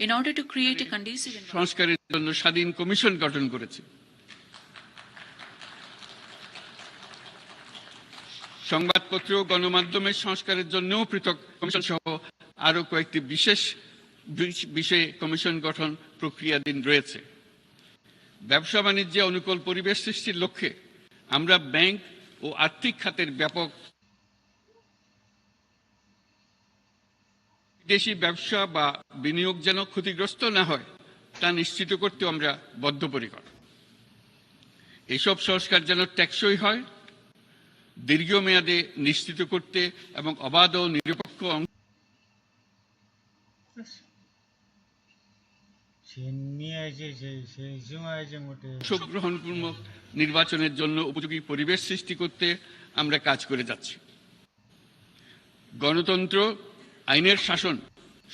in order to create a conducive environment. সংস্কারের জন্য স্বাধীন কমিশন গঠন করেছে সংবাদপত্র ও গণমাধ্যমের সংস্কারের জন্যও পৃথক কমিশন সহ আরও কয়েকটি বিশেষ বিষ- বিষয়ে কমিশন গঠন প্রক্রিয়াধীন রয়েছে ব্যবসা বাণিজ্যে অনুকূল পরিবেশ সৃষ্টির লক্ষ্যে আমরা ব্যাংক ও আর্থিক খাতের ব্যাপক বিদেশি ব্যবসা বা বিনিয়োগ যেন ক্ষতিগ্রস্ত না হয়, তা নিশ্চিত করতে আমরা বদ্ধপরিকর। এসব সংস্কার যেন টেকসই হয়, দীর্ঘমেয়াদে নিশ্চিত করতে এবং অবাধ ও নিরপেক্ষ অংশগ্রহণপূর্বক নির্বাচনের জন্য উপযোগী পরিবেশ সৃষ্টি করতে আমরা কাজ করে যাচ্ছি। গণতন্ত্র আইনের শাসন,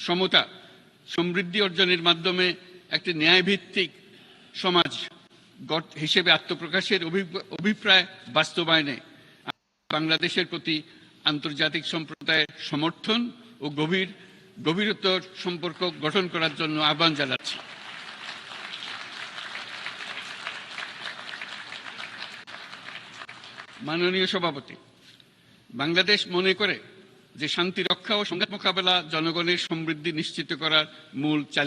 সমতা, সমৃদ্ধি অর্জনের মাধ্যমে একটি ন্যায়ভিত্তিক সমাজ হিসেবে আত্মপ্রকাশের অভিপ্রায় বাস্তবায়নে বাংলাদেশের প্রতি আন্তর্জাতিক সম্প্রদায়ের সমর্থন ও গভীর, গভীরতর সম্পর্ক গঠন করার জন্য আহ্বান জানাচ্ছি। মাননীয় সভাপতি, বাংলাদেশ মনে করে যে শান্তি রক্ষা ও সংঘাত মোকাবেলা জনগণের সমৃদ্ধি নিশ্চিত করার মূল চাল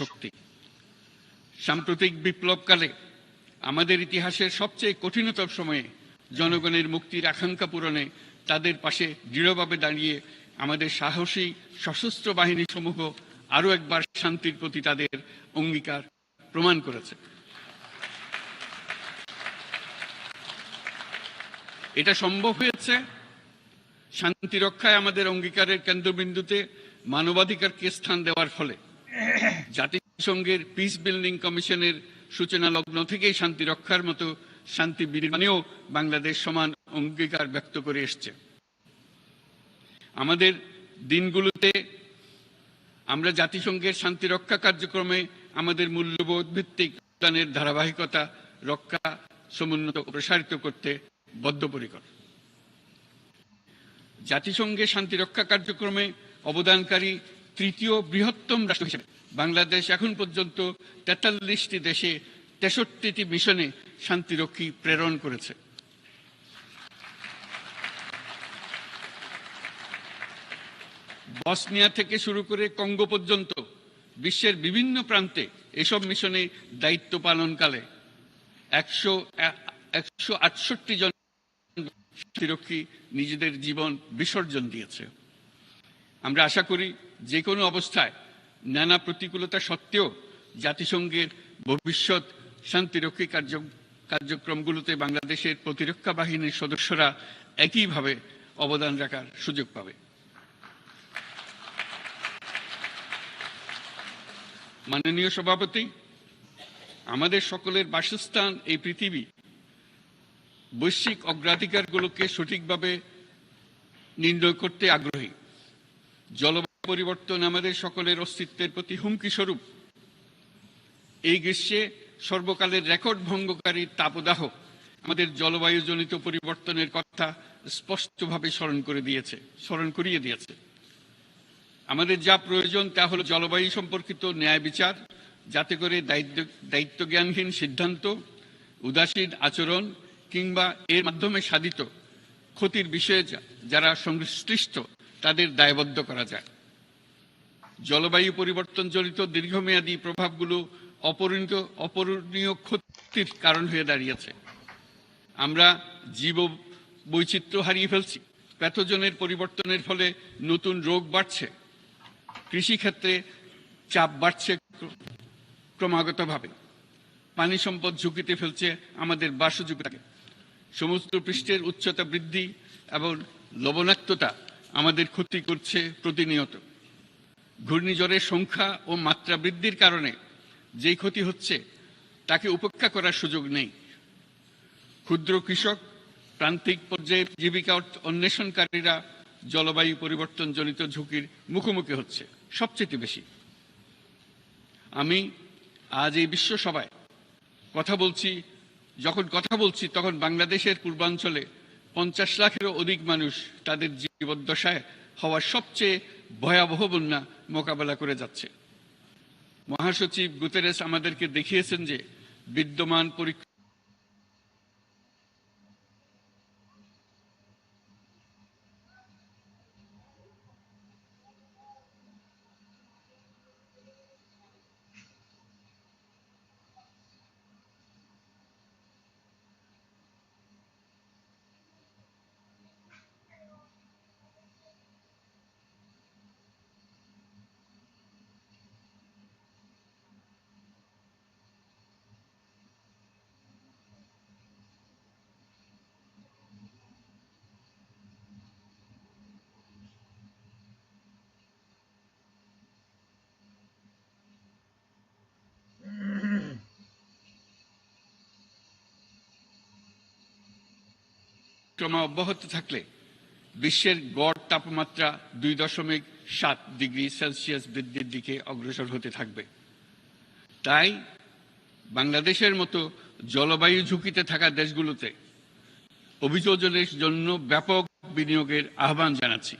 শক্তি। সাম্প্রতিক বিপ্লবকালে আমাদের ইতিহাসের সবচেয়ে কঠিনতম সময়ে জনগণের মুক্তির আকাঙ্ক্ষা পূরণে তাদের পাশে দৃঢ়ভাবে দাঁড়িয়ে আমাদের সাহসী সশস্ত্র বাহিনী সমূহ আরও একবার শান্তির প্রতি তাদের অঙ্গীকার প্রমাণ করেছে। এটা সম্ভব হয়েছে শান্তি রক্ষায় আমাদের অঙ্গীকারের কেন্দ্রবিন্দুতে মানবাধিকারকে স্থান দেওয়ার ফলে। জাতিসংঘের পিস বিল্ডিং কমিশনের সূচনা লগ্ন থেকেই শান্তি রক্ষার মতো শান্তি বিনির্মাণেও বাংলাদেশ সমান অঙ্গীকার ব্যক্ত করে এসছে। আমাদের দিনগুলোতে আমরা জাতিসংঘের শান্তি রক্ষা কার্যক্রমে আমাদের মূল্যবোধ ভিত্তিক অবদানের ধারাবাহিকতা, রক্ষা, সমুন্নত প্রসারিত করতে বদ্ধপরিকর। জাতিসংঘের শান্তি রক্ষা কার্যক্রমে অবদানকারী তৃতীয় বৃহত্তম রাষ্ট্র হিসেবে বাংলাদেশ এখন পর্যন্ত তেতাল্লিশটি দেশে তেষট্টিটি মিশনে শান্তিরক্ষী প্রেরণ করেছে। বসনিয়া থেকে শুরু করে কঙ্গো পর্যন্ত বিশ্বের বিভিন্ন প্রান্তে এসব মিশনে দায়িত্ব পালনকালে একশো একশো আটষট্টি জন শান্তিরক্ষী নিজেদের জীবন বিসর্জন দিয়েছে। আমরা আশা করি যে কোনো অবস্থায় নানা প্রতিকূলতা সত্ত্বেও জাতিসংঘের ভবিষ্যৎ শান্তিরক্ষী কার্য কার্যক্রমগুলোতে বাংলাদেশের প্রতিরক্ষা বাহিনীর সদস্যরা একইভাবে অবদান রাখার সুযোগ পাবে। মাননীয় সভাপতি, আমাদের সকলের বাসস্থান এই পৃথিবী। বৈশ্বিক অগ্রাধিকারগুলোকে সঠিকভাবে নির্ণয় করতে আগ্রহী। জলবায়ু পরিবর্তন আমাদের সকলের অস্তিত্বের প্রতি হুমকি স্বরূপ। এই গ্রীষ্মে সর্বকালের রেকর্ড ভঙ্গকারী তাপদাহ আমাদের জলবায়ুজনিত পরিবর্তনের কথা স্পষ্টভাবে স্মরণ করে দিয়েছে, স্মরণ করিয়ে দিয়েছে। আমাদের যা প্রয়োজন তা হলো জলবায়ু সম্পর্কিত ন্যায় বিচার, যাতে করে দায়িত্ব, দায়িত্বজ্ঞানহীন সিদ্ধান্ত, উদাসীন আচরণ কিংবা এর মাধ্যমে সাধিত ক্ষতির বিষয়ে যারা সংশ্লিষ্ট, তাদের দায়বদ্ধ করা যায়। জলবায়ু পরিবর্তনজনিত দীর্ঘমেয়াদী প্রভাবগুলো অপরিণত, অপূরণীয় ক্ষতির কারণ হয়ে দাঁড়িয়েছে। আমরা জীব বৈচিত্র্য হারিয়ে ফেলছি। প্যাথোজনের পরিবর্তনের ফলে নতুন রোগ বাড়ছে। কৃষিক্ষেত্রে চাপ বাড়ছে ক্রমাগতভাবে। পানি সম্পদ ঝুঁকিতে ফেলছে আমাদের বাসযোগ্যতাকে। সমুদ্র পৃষ্ঠের উচ্চতা বৃদ্ধি এবং লবণাক্ততা আমাদের ক্ষতি করছে প্রতিনিয়ত। ঘূর্ণিঝড়ের সংখ্যা ও মাত্রা বৃদ্ধির কারণে যেই ক্ষতি হচ্ছে, তাকে উপেক্ষা করার সুযোগ নেই। ক্ষুদ্র কৃষক, প্রান্তিক পর্যায়ে জীবিকা অন্বেষণকারীরা জলবায়ু পরিবর্তনজনিত ঝুঁকির মুখোমুখি হচ্ছে, সবচেয়ে বেশি। আমি আজ এই বিশ্ব সভায় কথা বলছি, যখন কথা বলছি, তখন বাংলাদেশের পূর্বাঞ্চলে পঞ্চাশ লাখেরও অধিক মানুষ তাদের জীবদ্দশায় হওয়ার সবচেয়ে ভয়াবহ বন্যা মোকাবেলা করে যাচ্ছে। মহাসচিব গুতেরেস আমাদেরকে দেখিয়েছেন যে বিদ্যমান পরীক্ষা ক্রমা অব্যাহত থাকলে বিশ্বের গড় তাপমাত্রা দুই দশমিক সাত ডিগ্রি সেলসিয়াস বৃদ্ধির দিকে অগ্রসর হতে থাকবে। তাই বাংলাদেশের মতো জলবায়ু ঝুঁকিতে থাকা দেশগুলোতে অভিযোজনের জন্য ব্যাপক বিনিয়োগের আহ্বান জানাচ্ছি।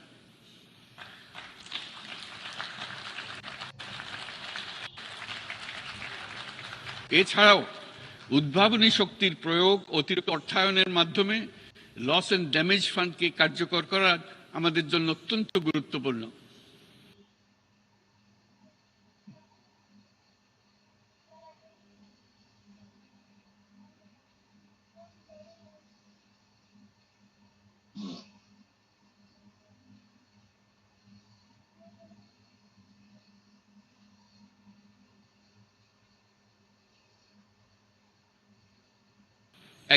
এছাড়াও উদ্ভাবনী শক্তির প্রয়োগ অতিরিক্ত অর্থায়নের মাধ্যমে লস অ্যান্ড ড্যামেজ ফান্ডকে কার্যকর করা আমাদের জন্য অত্যন্ত গুরুত্বপূর্ণ।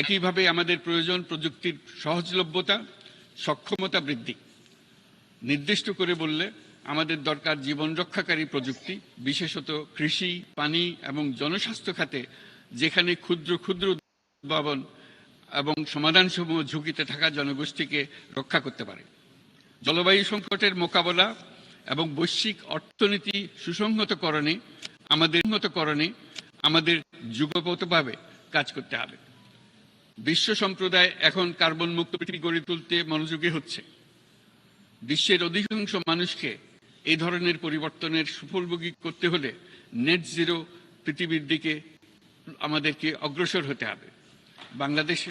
একইভাবে আমাদের প্রয়োজন প্রযুক্তির সহজলভ্যতা, সক্ষমতা বৃদ্ধি। নির্দিষ্ট করে বললে, আমাদের দরকার জীবন রক্ষাকারী প্রযুক্তি, বিশেষত কৃষি, পানি এবং জনস্বাস্থ্য খাতে, যেখানে ক্ষুদ্র ক্ষুদ্র উদ্ভাবন এবং সমাধানসমূহ ঝুঁকিতে থাকা জনগোষ্ঠীকে রক্ষা করতে পারে। জলবায়ু সংকটের মোকাবেলা এবং বৈশ্বিক অর্থনীতি সুসংহতকরণে, আমাদের উন্নতকরণে, আমাদের যুগপতভাবে কাজ করতে হবে। বিশ্ব সম্প্রদায় এখন কার্বন মুক্ত পৃথিবী গড়ে তুলতে মনোযোগী হচ্ছে। বিশ্বের অধিকাংশ মানুষকে এই ধরনের পরিবর্তনের সুফলভোগী করতে হলে নেট জিরো পৃথিবীর দিকে আমাদেরকে অগ্রসর হতে হবে। বাংলাদেশে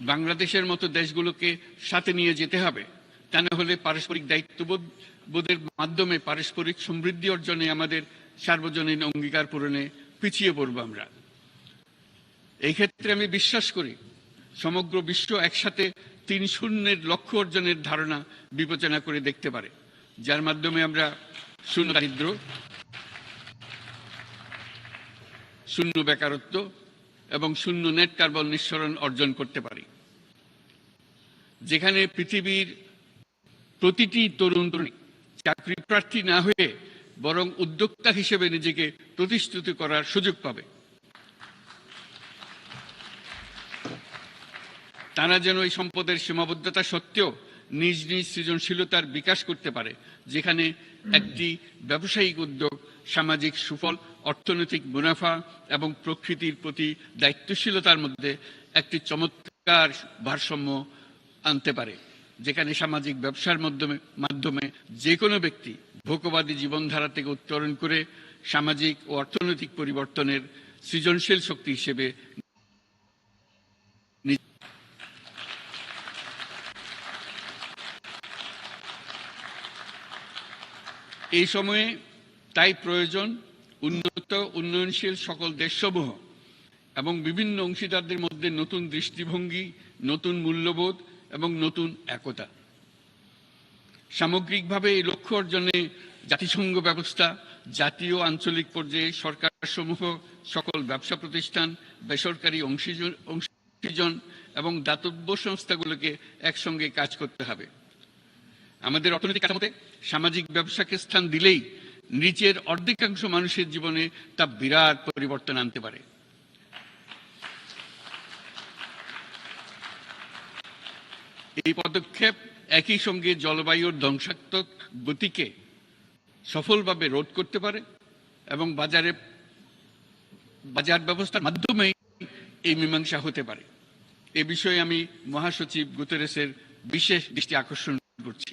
বাংলাদেশের মতো দেশগুলোকে সাথে নিয়ে যেতে হবে। তা না হলে পারস্পরিক দায়িত্ববোধ বোধের মাধ্যমে পারস্পরিক সমৃদ্ধি অর্জনে আমাদের সার্বজনীন অঙ্গীকার পূরণে পিছিয়ে পড়ব আমরা। এই ক্ষেত্রে আমি বিশ্বাস করি, সমগ্র বিশ্ব একসাথে তিন শূন্যের লক্ষ্য অর্জনের ধারণা বিবেচনা করে দেখতে পারে। যার মাধ্যমে আমরা শূন্য দারিদ্র শূন্য বেকারত্ব এবং শূন্য নেট কার্বন নিঃসরণ অর্জন করতে পারি। যেখানে পৃথিবীর প্রতিটি তরুণ তরুণী চাকরি প্রার্থী না হয়ে বরং উদ্যোক্তা হিসেবে নিজেকে প্রতিষ্ঠিত করার সুযোগ পাবে। তারা যেন এই সম্পদের সীমাবদ্ধতা সত্ত্বেও নিজ নিজ সৃজনশীলতার বিকাশ করতে পারে, যেখানে একটি ব্যবসায়িক উদ্যোগ, সামাজিক সুফল, অর্থনৈতিক মুনাফা এবং প্রকৃতির প্রতি দায়িত্বশীলতার মধ্যে একটি চমৎকার ভারসাম্য আনতে পারে, যেখানে সামাজিক ব্যবসার মাধ্যমে মাধ্যমে যে কোনো ব্যক্তি ভোগবাদী জীবনধারা থেকে উত্তরণ করে সামাজিক ও অর্থনৈতিক পরিবর্তনের সৃজনশীল শক্তি হিসেবে নি- এই সময়ে তাই প্রয়োজন উন্নত, উন্নয়নশীল সকল দেশসমূহ এবং বিভিন্ন অংশীদারদের মধ্যে নতুন দৃষ্টিভঙ্গি, নতুন মূল্যবোধ এবং নতুন একতা। সামগ্রিকভাবে এই লক্ষ্য অর্জনে জাতিসংঘ ব্যবস্থা, জাতীয় আঞ্চলিক পর্যায়ে সরকারসমূহ, সকল ব্যবসা প্রতিষ্ঠান, বেসরকারি অংশীজন অংশীজন এবং দাতব্য সংস্থাগুলোকে একসঙ্গে কাজ করতে হবে। আমাদের অর্থনৈতিক কাঠামোতে সামাজিক ব্যবসাকে স্থান দিলেই নিচের অর্ধেকাংশ মানুষের জীবনে তা বিরাট পরিবর্তন আনতে পারে। এই পদক্ষেপ একই সঙ্গে জলবায়ুর ধ্বংসাত্মক গতিকে সফলভাবে রোধ করতে পারে এবং বাজারে বাজার ব্যবস্থার মাধ্যমে এই মীমাংসা হতে পারে। এ বিষয়ে আমি মহাসচিব গুতেরেসের বিশেষ দৃষ্টি আকর্ষণ করছি।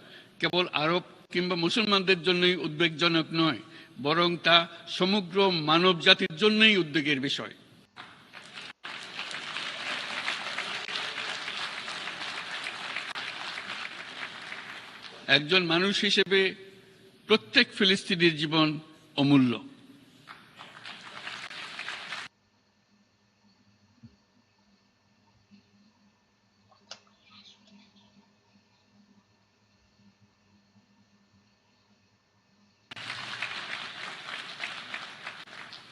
কেবল আরব কিংবা মুসলমানদের জন্যই উদ্বেগজনক নয়, বরং তা সমগ্র মানব জাতির জন্যই উদ্বেগের বিষয়। একজন মানুষ হিসেবে প্রত্যেক ফিলিস্তিনির জীবন অমূল্য।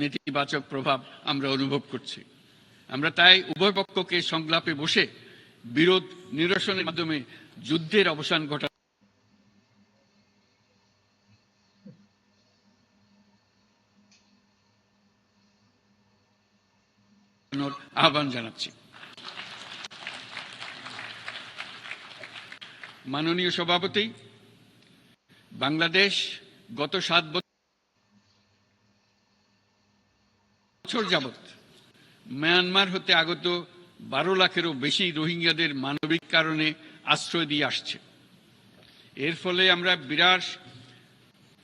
নেতিবাচক প্রভাব আমরা অনুভব করছি। আমরা তাই উভয় পক্ষকে সংলাপে বসে বিরোধ নিরসনের মাধ্যমে যুদ্ধের অবসান ঘটা আহ্বান জানাচ্ছি। মাননীয় সভাপতি, বাংলাদেশ গত সাত বছর যাবৎ মায়ানমার হতে আগত বারো লাখেরও বেশি রোহিঙ্গাদের মানবিক কারণে আশ্রয় দিয়ে আসছে। এর ফলে আমরা বিরাট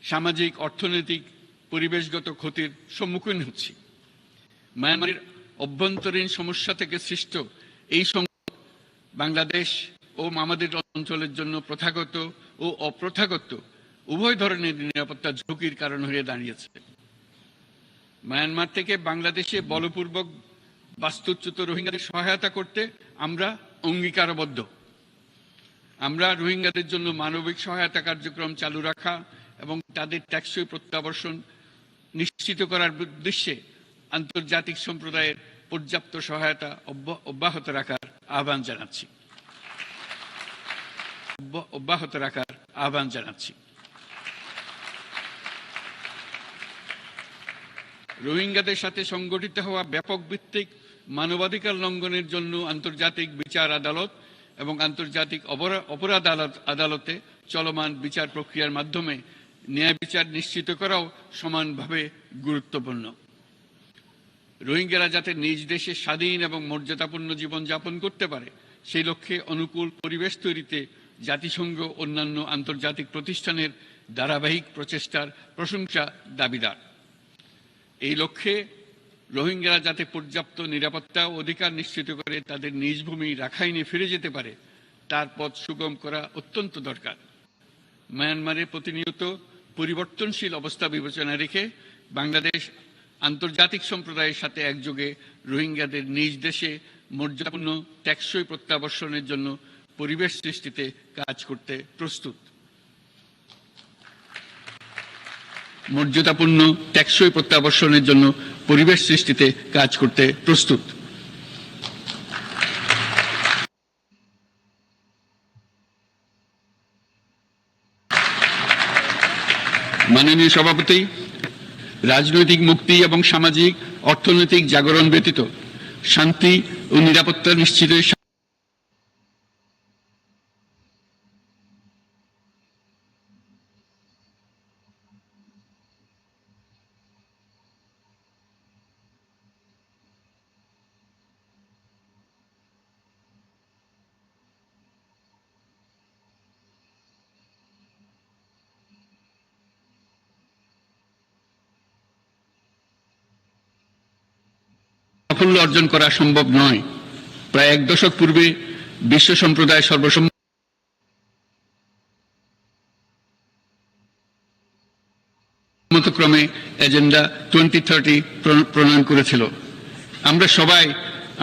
সামাজিক, অর্থনৈতিক, পরিবেশগত ক্ষতির সম্মুখীন হচ্ছি। মায়ানমারের অভ্যন্তরীণ সমস্যা থেকে সৃষ্ট এই সংকট বাংলাদেশ ও আমাদের অঞ্চলের জন্য প্রথাগত ও অপ্রথাগত উভয় ধরনের নিরাপত্তা ঝুঁকির কারণ হয়ে দাঁড়িয়েছে। মায়ানমার থেকে বাংলাদেশে বলপূর্বক বাস্তুচ্যুত রোহিঙ্গাদের সহায়তা করতে আমরা অঙ্গীকারবদ্ধ। আমরা রোহিঙ্গাদের জন্য মানবিক সহায়তা কার্যক্রম চালু রাখা এবং তাদের ট্যাক্সই প্রত্যাবর্ষণ নিশ্চিত করার উদ্দেশ্যে আন্তর্জাতিক সম্প্রদায়ের পর্যাপ্ত সহায়তা অব্য- অব্যাহত রাখার আহ্বান জানাচ্ছি। অব্য- অব্যাহত রাখার আহ্বান জানাচ্ছি। রোহিঙ্গাদের সাথে সংগঠিত হওয়া ব্যাপক ভিত্তিক মানবাধিকার লঙ্ঘনের জন্য আন্তর্জাতিক বিচার আদালত এবং আন্তর্জাতিক অপরাধ আদালত- চলমান বিচার প্রক্রিয়ার মাধ্যমে ন্যায় বিচার নিশ্চিত করাও সমানভাবে গুরুত্বপূর্ণ। রোহিঙ্গারা যাতে নিজ দেশে স্বাধীন এবং মর্যাদাপূর্ণ জীবন যাপন করতে পারে, সেই লক্ষ্যে অনুকূল পরিবেশ তৈরিতে জাতিসংঘ অন্যান্য আন্তর্জাতিক প্রতিষ্ঠানের ধারাবাহিক প্রচেষ্টার প্রশংসা দাবিদার। এই লক্ষ্যে রোহিঙ্গারা যাতে পর্যাপ্ত নিরাপত্তা অধিকার নিশ্চিত করে তাদের নিজ ভূমি রাখাইনে ফিরে যেতে পারে, তার পথ সুগম করা অত্যন্ত দরকার। মায়ানমারে প্রতিনিয়ত পরিবর্তনশীল অবস্থা বিবেচনা রেখে বাংলাদেশ আন্তর্জাতিক সম্প্রদায়ের সাথে একযোগে রোহিঙ্গাদের নিজ দেশে মর্যাদাপূর্ণ টেকসই প্রত্যাবর্ষণের জন্য পরিবেশ সৃষ্টিতে কাজ করতে প্রস্তুত। মর্যাদাপূর্ণ, টেকসই প্রত্যাবর্ষণের জন্য পরিবেশ সৃষ্টিতে কাজ করতে প্রস্তুত। মাননীয় সভাপতি, রাজনৈতিক মুক্তি এবং সামাজিক, অর্থনৈতিক জাগরণ ব্যতীত শান্তি ও নিরাপত্তা নিশ্চিতে অর্জন করা সম্ভব নয়। প্রায় এক দশক পূর্বে বিশ্ব সম্প্রদায় সর্বসম্মত ক্রমে এজেন্ডা টোয়েন্টি থার্টি প্রণয়ন করেছিল। আমরা সবাই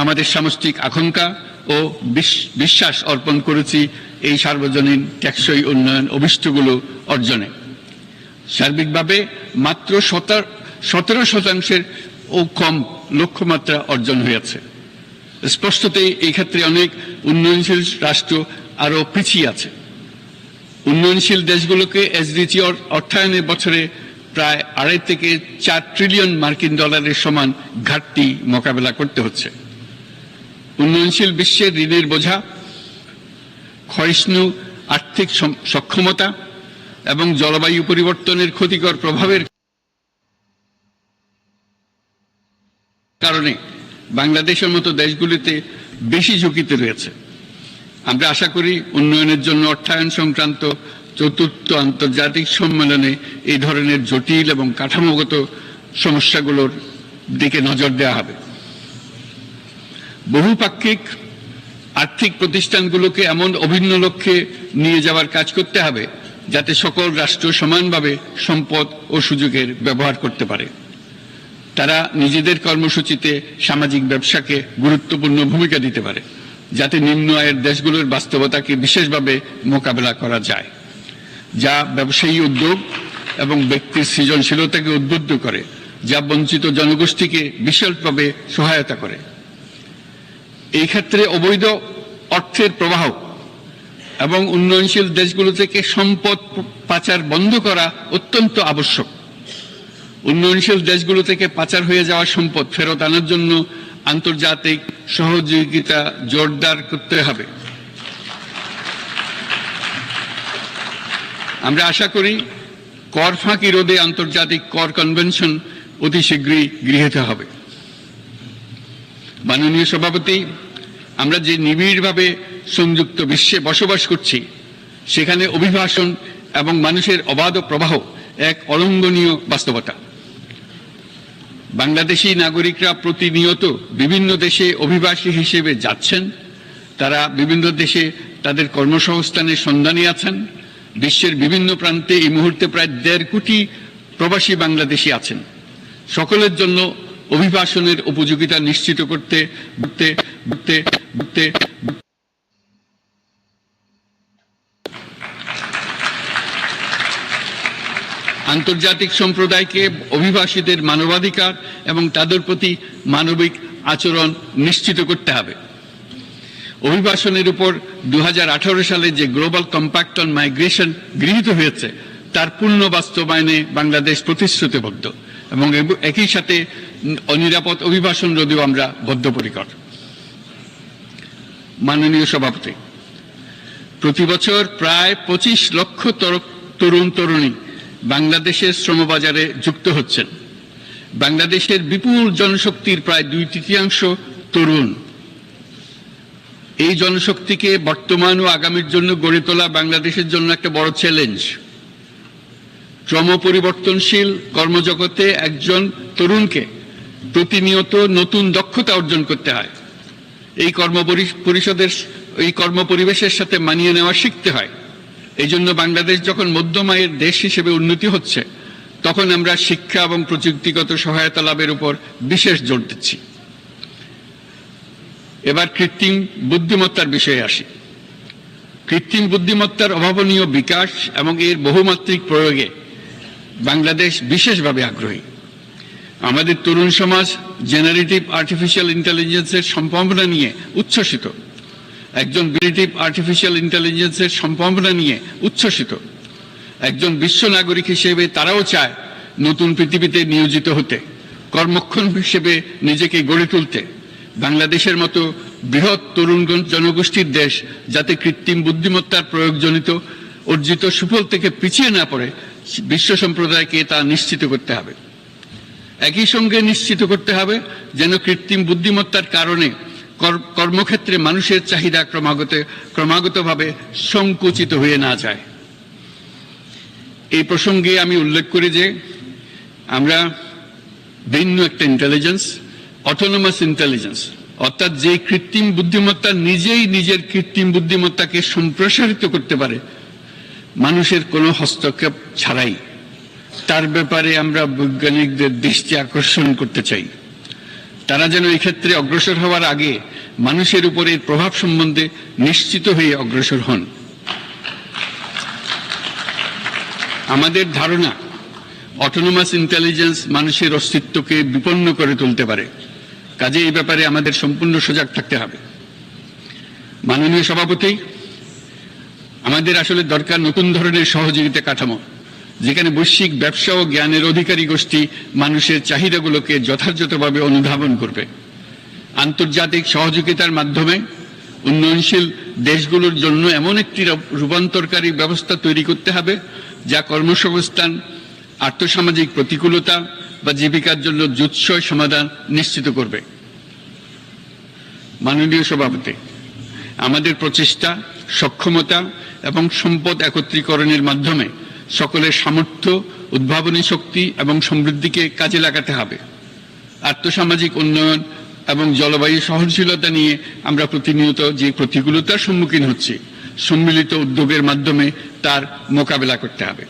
আমাদের সামষ্টিক আকাঙ্ক্ষা ও বিশ্বাস অর্পণ করেছি এই সার্বজনীন টেকসই উন্নয়ন অভিষ্টগুলো অর্জনে। সার্বিকভাবে মাত্র সতেরো শতাংশের ও কম লক্ষ্যমাত্রা অর্জন হয়েছে স্পষ্টতই এই ক্ষেত্রে অনেক উন্নয়নশীল রাষ্ট্র আরও পিছিয়ে আছে। উন্নয়নশীল দেশগুলোকে এসডিজি অর্থায়নের বছরে প্রায় আড়াই থেকে চার ট্রিলিয়ন মার্কিন ডলারের সমান ঘাটতি মোকাবেলা করতে হচ্ছে। উন্নয়নশীল বিশ্বের ঋণের বোঝা, ক্ষয়িষ্ণু আর্থিক সক্ষমতা এবং জলবায়ু পরিবর্তনের ক্ষতিকর প্রভাবের কারণে বাংলাদেশের মতো দেশগুলিতে বেশি ঝুঁকিতে রয়েছে। আমরা আশা করি উন্নয়নের জন্য অর্থায়ন সংক্রান্ত চতুর্থ আন্তর্জাতিক সম্মেলনে এই ধরনের জটিল এবং কাঠামোগত সমস্যাগুলোর দিকে নজর দেওয়া হবে। বহুপাক্ষিক আর্থিক প্রতিষ্ঠানগুলোকে এমন অভিন্ন লক্ষ্যে নিয়ে যাওয়ার কাজ করতে হবে যাতে সকল রাষ্ট্র সমানভাবে সম্পদ ও সুযোগের ব্যবহার করতে পারে। তারা নিজেদের কর্মসূচিতে সামাজিক ব্যবসাকে গুরুত্বপূর্ণ ভূমিকা দিতে পারে, যাতে নিম্ন আয়ের দেশগুলোর বাস্তবতাকে বিশেষভাবে মোকাবেলা করা যায়, যা ব্যবসায়ী উদ্যোগ এবং ব্যক্তির সৃজনশীলতাকে উদ্বুদ্ধ করে, যা বঞ্চিত জনগোষ্ঠীকে বিশালভাবে সহায়তা করে। এই ক্ষেত্রে অবৈধ অর্থের প্রবাহ এবং উন্নয়নশীল দেশগুলো থেকে সম্পদ পাচার বন্ধ করা অত্যন্ত আবশ্যক। উন্নয়নশীল দেশগুলো থেকে পাচার হয়ে যাওয়া সম্পদ ফেরত আনার জন্য আন্তর্জাতিক সহযোগিতা জোরদার করতে হবে। আমরা আশা করি কর ফাঁকি রোধে আন্তর্জাতিক কর কনভেনশন অতি শীঘ্রই গৃহীত হবে। মাননীয় সভাপতি, আমরা যে নিবিড়ভাবে সংযুক্ত বিশ্বে বসবাস করছি, সেখানে অভিভাষণ এবং মানুষের অবাধ প্রবাহ এক অলঙ্ঘনীয় বাস্তবতা। বাংলাদেশি নাগরিকরা প্রতিনিয়ত বিভিন্ন দেশে অভিবাসী হিসেবে যাচ্ছেন। তারা বিভিন্ন দেশে তাদের কর্মসংস্থানের সন্ধানে আছেন। বিশ্বের বিভিন্ন প্রান্তে এই মুহূর্তে প্রায় দেড় কোটি প্রবাসী বাংলাদেশি আছেন। সকলের জন্য অভিবাসনের উপযোগিতা নিশ্চিত করতে করতে করতে আন্তর্জাতিক সম্প্রদায়কে অভিবাসীদের মানবাধিকার এবং তাদের প্রতি মানবিক আচরণ নিশ্চিত করতে হবে। অভিবাসনের উপর দু হাজার আঠারো সালে যে গ্লোবাল কম্প্যাক্ট অন মাইগ্রেশন গৃহীত হয়েছে, তার পূর্ণ বাস্তবায়নে বাংলাদেশ প্রতিশ্রুতিবদ্ধ এবং একই সাথে অনিরাপদ অভিবাসন রোধেও আমরা বদ্ধপরিকর। মাননীয় সভাপতি, প্রতি বছর প্রায় পঁচিশ লক্ষ তরুণ, তরুণী বাংলাদেশের শ্রমবাজারে যুক্ত হচ্ছেন। বাংলাদেশের বিপুল জনশক্তির প্রায় দুই তৃতীয়াংশ তরুণ। এই জনশক্তিকে বর্তমান ও আগামীর জন্য গড়ে তোলা বাংলাদেশের জন্য একটা বড় চ্যালেঞ্জ ক্রম পরিবর্তনশীল কর্মজগতে একজন তরুণকে প্রতিনিয়ত নতুন দক্ষতা অর্জন করতে হয়। এই কর্ম পরি- পরিষদের, এই কর্মপরিবেশের সাথে মানিয়ে নেওয়া শিখতে হয়। এই জন্য বাংলাদেশ যখন মধ্যম আয়ের দেশ হিসেবে উন্নতি হচ্ছে, তখন আমরা শিক্ষা এবং প্রযুক্তিগত সহায়তা লাভের উপর বিশেষ জোর দিচ্ছি। এবার কৃত্রিম বুদ্ধিমত্তার বিষয়ে আসি। কৃত্রিম বুদ্ধিমত্তার অভাবনীয় বিকাশ এবং এর বহুমাত্রিক প্রয়োগে বাংলাদেশ বিশেষভাবে আগ্রহী। আমাদের তরুণ সমাজ জেনারেটিভ আর্টিফিশিয়াল ইন্টেলিজেন্সের সম্ভাবনা নিয়ে উচ্ছ্বসিত। একজন ব্রিটিভ আর্টিফিশিয়াল ইন্টেলিজেন্সের সম্ভাবনা নিয়ে উচ্ছ্বসিত। একজন বিশ্ব নাগরিক হিসেবে তারাও চায় নতুন পৃথিবীতে নিয়োজিত হতে, কর্মক্ষম হিসেবে নিজেকে গড়ে তুলতে। বাংলাদেশের মতো বৃহৎ তরুণ জনগোষ্ঠীর দেশ যাতে কৃত্রিম বুদ্ধিমত্তার প্রয়োগজনিত, অর্জিত সুফল থেকে পিছিয়ে না পড়ে, বিশ্ব সম্প্রদায়কে তা নিশ্চিত করতে হবে। একই সঙ্গে নিশ্চিত করতে হবে যেন কৃত্রিম বুদ্ধিমত্তার কারণে কর- কর্মক্ষেত্রে মানুষের চাহিদা ক্রমাগত, ক্রমাগতভাবে সংকুচিত হয়ে না যায়। এই প্রসঙ্গে আমি উল্লেখ করি যে আমরা ভিন্ন একটা ইন্টেলিজেন্স অটোনোমাস ইন্টেলিজেন্স অর্থাৎ যে কৃত্রিম বুদ্ধিমত্তা নিজেই নিজের কৃত্রিম বুদ্ধিমত্তাকে সম্প্রসারিত করতে পারে, মানুষের কোনো হস্তক্ষেপ ছাড়াই। তার ব্যাপারে আমরা বৈজ্ঞানিকদের দৃষ্টি আকর্ষণ করতে চাই। তারা যেন এই ক্ষেত্রে অগ্রসর হওয়ার আগে মানুষের উপরে প্রভাব সম্বন্ধে নিশ্চিত হয়ে অগ্রসর হন। আমাদের ধারণা অটোনোমাস ইন্টেলিজেন্স মানুষের অস্তিত্বকে বিপন্ন করে তুলতে পারে। কাজে এই ব্যাপারে আমাদের সম্পূর্ণ সজাগ থাকতে হবে। মাননীয় সভাপতি, আমাদের আসলে দরকার নতুন ধরনের সহযোগিতা কাঠামো। যেখানে বৈশ্বিক ব্যবসা ও জ্ঞানের অধিকারী গোষ্ঠী মানুষের চাহিদাগুলোকে যথাযথভাবে অনুধাবন করবে। আন্তর্জাতিক সহযোগিতার মাধ্যমে উন্নয়নশীল দেশগুলোর জন্য এমন একটি রূপ- রূপান্তরকারী ব্যবস্থা তৈরি করতে হবে, যা কর্মসংস্থান, আর্থসামাজিক প্রতিকূলতা বা জীবিকার জন্য জুৎসয় সমাধান নিশ্চিত করবে। মাননীয় সভাপতি, আমাদের প্রচেষ্টা সক্ষমতা এবং সম্পদ একত্রীকরণের মাধ্যমে সকলের সামর্থ্য, উদ্ভাবনী শক্তি এবং সমৃদ্ধিকে কাজে লাগাতে হবে। আর্থসামাজিক উন্নয়ন এবং জলবায়ু সহনশীলতা নিয়ে আমরা প্রতিনিয়ত যে প্রতিকূলতার সম্মুখীন হচ্ছি, সম্মিলিত উদ্যোগের মাধ্যমে তার মোকাবেলা করতে হবে।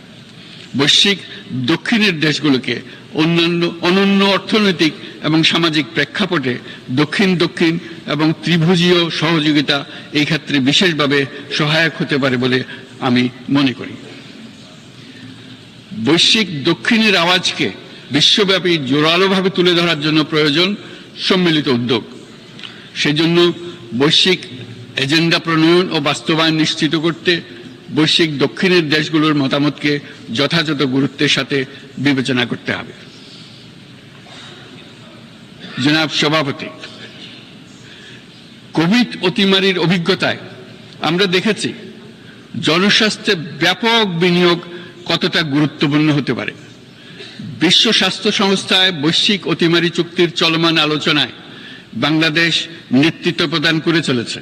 বৈশ্বিক দক্ষিণের দেশগুলোকে অন্যান্য, অনন্য অর্থনৈতিক এবং সামাজিক প্রেক্ষাপটে দক্ষিণ দক্ষিণ এবং ত্রিভুজীয় সহযোগিতা এই ক্ষেত্রে বিশেষভাবে সহায়ক হতে পারে বলে আমি মনে করি। বৈশ্বিক দক্ষিণের আওয়াজকে বিশ্বব্যাপী জোরালোভাবে তুলে ধরার জন্য প্রয়োজন সম্মিলিত উদ্যোগ। সেজন্য বৈশ্বিক এজেন্ডা প্রণয়ন ও বাস্তবায়ন নিশ্চিত করতে বৈশ্বিক দক্ষিণের দেশগুলোর মতামতকে যথাযথ গুরুত্বের সাথে বিবেচনা করতে হবে। জনাব সভাপতি, কোভিড অতিমারির অভিজ্ঞতায় আমরা দেখেছি, জনস্বাস্থ্যে ব্যাপক বিনিয়োগ কতটা গুরুত্বপূর্ণ হতে পারে? বিশ্ব স্বাস্থ্য সংস্থায় বৈশ্বিক অতিমারি চুক্তির চলমান আলোচনায় বাংলাদেশ নেতৃত্ব প্রদান করে চলেছে।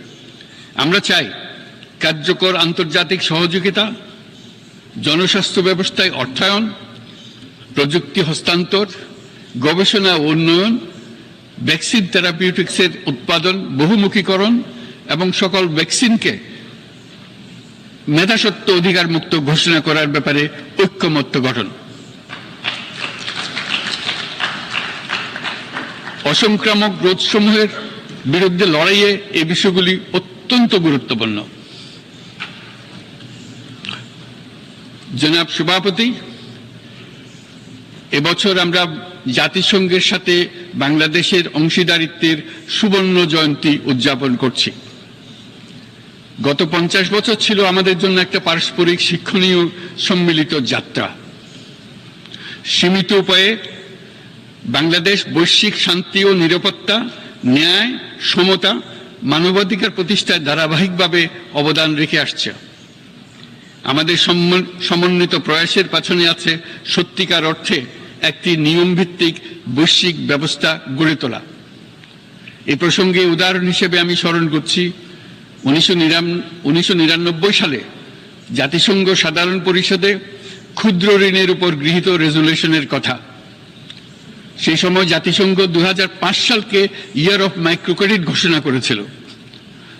আমরা চাই কার্যকর আন্তর্জাতিক সহযোগিতা, জনস্বাস্থ্য ব্যবস্থায় অর্থায়ন, প্রযুক্তি হস্তান্তর, গবেষণা উন্নয়ন, ভ্যাকসিন থেরাপিউটিক্সের উৎপাদন, বহুমুখীকরণ এবং সকল ভ্যাকসিনকে মেধাসত্ব অধিকার মুক্ত ঘোষণা করার ব্যাপারে ঐক্যমত্য গঠন। অসংক্রামক রোগসমূহের বিরুদ্ধে লড়াইয়ে এই বিষয়গুলি অত্যন্ত গুরুত্বপূর্ণ। জনাব সভাপতি এবছর আমরা জাতিসংঘের সাথে বাংলাদেশের অংশীদারিত্বের সুবর্ণ জয়ন্তী উদযাপন করছি। গত পঞ্চাশ বছর ছিল আমাদের জন্য একটা পারস্পরিক শিক্ষণীয় সম্মিলিত যাত্রা। সীমিত উপায়ে বাংলাদেশ বৈশ্বিক শান্তি ও নিরাপত্তা, ন্যায়, সমতা, মানবাধিকার প্রতিষ্ঠায় ধারাবাহিকভাবে অবদান রেখে আসছে। আমাদের সমন্বিত প্রয়াসের পেছনে আছে সত্যিকার অর্থে একটি নিয়মভিত্তিক বৈশ্বিক ব্যবস্থা গড়ে তোলা। এ প্রসঙ্গে উদাহরণ হিসেবে আমি স্মরণ করছি উনিশশো নিরানব্বই সালে জাতিসংঘ সাধারণ পরিষদে ক্ষুদ্র ঋণের উপর গৃহীত রেজুলেশনের কথা। সেই সময় জাতিসংঘ দু হাজার পাঁচ সালকে ইয়ার অফ মাইক্রোক্রেডিট ঘোষণা করেছিল,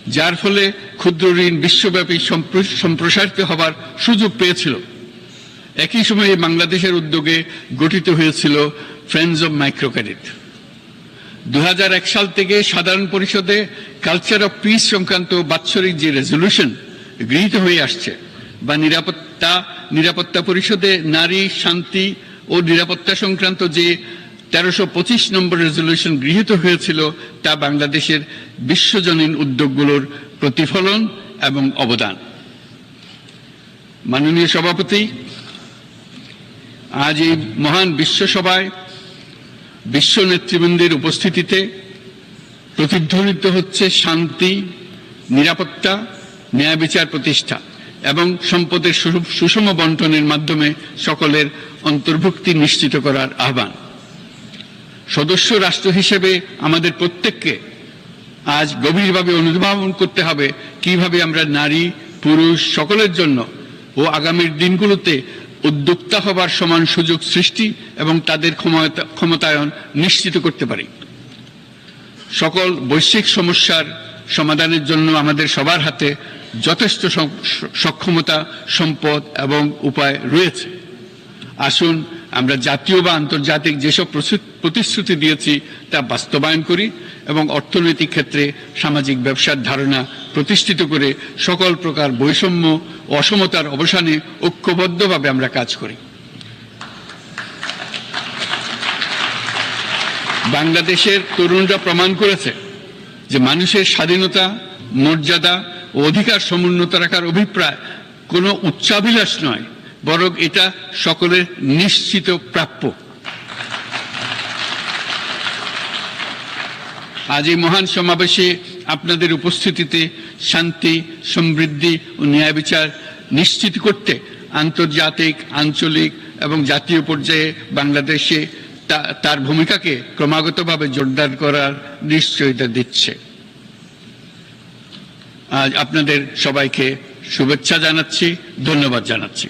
যার ফলে ক্ষুদ্র ঋণ বিশ্বব্যাপী সম্প্র- সম্প্রসারিত হবার সুযোগ পেয়েছিল। একই সময়ে বাংলাদেশের উদ্যোগে গঠিত হয়েছিল ফ্রেন্ডস অব মাইক্রোক্রেডিট দু হাজার এক সাল থেকে সাধারণ পরিষদে কালচার অফ পিস সংক্রান্ত বাৎসরিক যে রেজলিউশন গৃহীত হয়ে আসছে, বা নিরাপত্তা নিরাপত্তা পরিষদে নারী, শান্তি ও নিরাপত্তা সংক্রান্ত যে তেরোশো পঁচিশ নম্বর রেজলিউশন গৃহীত হয়েছিল, তা বাংলাদেশের বিশ্বজনীন উদ্যোগগুলোর প্রতিফলন এবং অবদান। মাননীয় সভাপতি, আজ এই মহান বিশ্বসভায় বিশ্ব নেতৃবৃন্দের উপস্থিতিতে প্রতিধ্বনিত হচ্ছে শান্তি, নিরাপত্তা, ন্যায় বিচার প্রতিষ্ঠা এবং সম্পদের সুষম বন্টনের মাধ্যমে সকলের অন্তর্ভুক্তি নিশ্চিত করার আহ্বান। সদস্য রাষ্ট্র হিসেবে আমাদের প্রত্যেককে আজ গভীরভাবে অনুধাবন করতে হবে কীভাবে আমরা নারী, পুরুষ সকলের জন্য ও আগামীর দিনগুলোতে উদ্যোক্তা হবার সমান সুযোগ সৃষ্টি এবং তাদের ক্ষমতা- ক্ষমতায়ন নিশ্চিত করতে পারি। সকল বৈশ্বিক সমস্যার সমাধানের জন্য আমাদের সবার হাতে যথেষ্ট সক্ষমতা, সম্পদ এবং উপায় রয়েছে। আসুন, আমরা জাতীয় বা আন্তর্জাতিক যেসব প্রতিশ্রুতি দিয়েছি তা বাস্তবায়ন করি এবং অর্থনৈতিক ক্ষেত্রে সামাজিক ব্যবসার ধারণা প্রতিষ্ঠিত করে সকল প্রকার বৈষম্য অসমতার অবসানে ঐক্যবদ্ধভাবে আমরা কাজ করি। বাংলাদেশের তরুণরা প্রমাণ করেছে যে মানুষের স্বাধীনতা, মর্যাদা ও অধিকার সমুন্নত রাখার অভিপ্রায় কোনো উচ্চাভিলাষ নয়, বরং এটা সকলের নিশ্চিত প্রাপ্য। আজ এই মহান সমাবেশে আপনাদের উপস্থিতিতে শান্তি, সমৃদ্ধি ও ন্যায় বিচার নিশ্চিত করতে আন্তর্জাতিক, আঞ্চলিক এবং জাতীয় পর্যায়ে বাংলাদেশে তার ভূমিকাকে ক্রমাগতভাবে জোরদার করার নিশ্চয়তা দিচ্ছে। আজ আপনাদের সবাইকে শুভেচ্ছা জানাচ্ছি, ধন্যবাদ জানাচ্ছি।